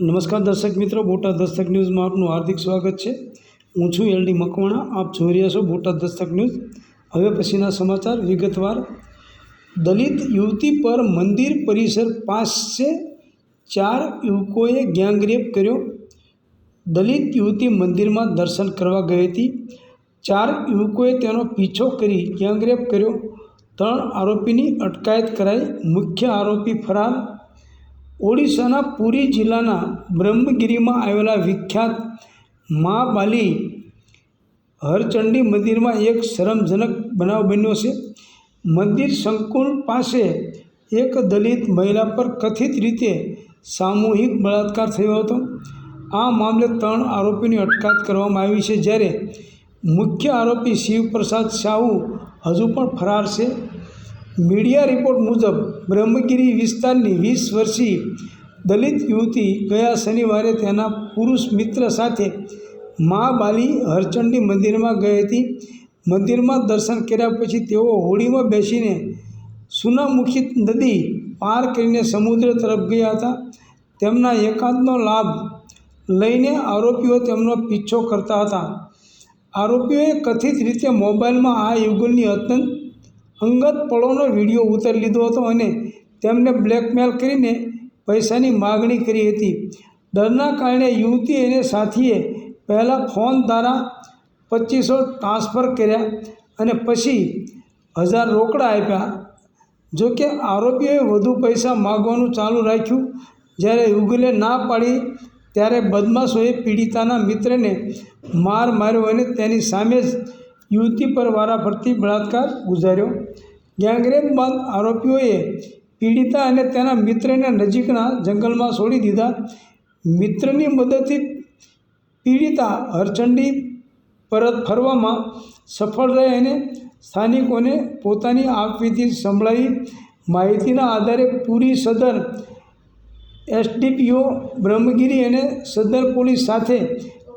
નમસ્કાર દર્શક મિત્રો, બોટાદ દસ્તક ન્યૂઝમાં આપનું હાર્દિક સ્વાગત છે. હું છું એલડી મકવાણા, આપ જોઈ રહ્યા છો બોટાદ દસ્તક ન્યૂઝ. હવે પછીના સમાચાર વિગતવાર. દલિત યુવતી પર મંદિર પરિસર પાસે ચાર યુવકોએ ગેંગરેપ કર્યો. દલિત યુવતી મંદિરમાં દર્શન કરવા ગઈ હતી. ચાર યુવકોએ તેનો પીછો કરી ગેંગરેપ કર્યો. ત્રણ આરોપીની અટકાયત કરાઈ. મુખ્ય આરોપી ફરાર. ઓડિશાના પુરી જિલ્લાના બ્રહ્મગીરીમાં આવેલા વિખ્યાત મા બાલી હરચંડી મંદિરમાં એક શરમજનક બનાવ બન્યો છે. મંદિર સંકુલ પાસે એક દલિત મહિલા પર કથિત રીતે સામૂહિક બળાત્કાર થયો હતો. આ મામલે ત્રણ આરોપીની અટકાયત કરવામાં આવી છે. જ્યારે મુખ્ય આરોપી શિવપ્રસાદ સાહુ હજુ પણ ફરાર છે. મીડિયા રિપોર્ટ મુજબ બ્રહ્મગીરી વિસ્તારની વીસ વર્ષીય દલિત યુવતી ગયા શનિવારે તેના પુરુષ મિત્ર સાથે મા બાલી હરચંડી મંદિરમાં ગઈ હતી. મંદિરમાં દર્શન કર્યા પછી તેઓ હોડીમાં બેસીને સુનામુખી નદી પાર કરીને સમુદ્ર તરફ ગયા હતા. તેમના એકાંતનો લાભ લઈને આરોપીઓ તેમનો પીછો કરતા હતા. આરોપીઓએ કથિત રીતે મોબાઈલમાં આ યુગલની અત્યંત અંગત પળોનો વીડિયો ઉતારી લીધો હતો અને તેમને બ્લેકમેલ કરીને પૈસાની માગણી કરી હતી. ડરના કારણે યુવતી અને સાથીએ પહેલાં ફોન દ્વારા પચીસો ટ્રાન્સફર કર્યા અને પછી હજાર રોકડા આપ્યા. જોકે આરોપીઓએ વધુ પૈસા માગવાનું ચાલુ રાખ્યું. જ્યારે યુગલે ના પાડી ત્યારે બદમાશોએ પીડિતાના મિત્રને માર માર્યો અને તેની સામે જ યુવતી પર વારાફરતી બળાત્કાર ગુજાર્યો. ગેંગરેપ બાદ આરોપીઓએ પીડિતા અને તેના મિત્રને નજીકના જંગલમાં છોડી દીધા. મિત્રની મદદથી પીડિતા હરચંડી પરત ફરવામાં સફળ રહે અને સ્થાનિકોને પોતાની આપવીતી સંભળાવી માહિતીના આધારે પૂરી સદર એસડીપીઓ બ્રહ્મગીરી અને સદર પોલીસ સાથે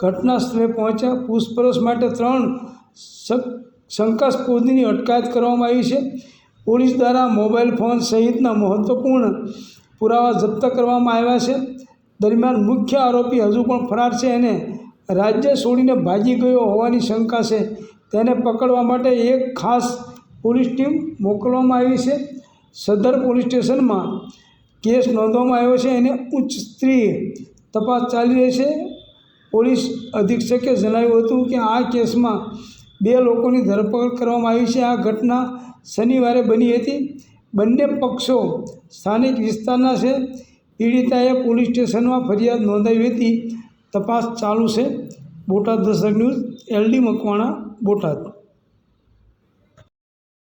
ઘટના સ્થળે પહોંચ્યા. પૂછપરછ માટે ત્રણ શંકાસ્પદની અટકાયત કરવામાં આવી છે. પોલીસ દ્વારા મોબાઈલ ફોન સહિતના મહત્વપૂર્ણ પુરાવા જપ્ત કરવામાં આવ્યા છે. દરમિયાન મુખ્ય આરોપી હજુ પણ ફરાર છે અને રાજ્ય છોડીને ભાગી ગયો હોવાની શંકા છે. તેને પકડવા માટે એક ખાસ પોલીસ ટીમ મોકલવામાં આવી છે. સદર પોલીસ સ્ટેશનમાં કેસ નોંધવામાં આવ્યો છે અને ઉચ્ચ સ્ત્રીએ તપાસ ચાલી રહી છે. પોલીસ અધિક્ષકે જણાવ્યું હતું કે આ કેસમાં બે લોકોની ધરપકડ કરવામાં આવી છે. આ ઘટના શનિવારે બની હતી. બંને પક્ષો સ્થાનિક વિસ્તારના છે. પીડિતાએ પોલીસ સ્ટેશનમાં ફરિયાદ નોંધાવી હતી. તપાસ ચાલુ છે. બોટાદ દર્શક ન્યૂઝ, એલડી મકવાણા, બોટાદ.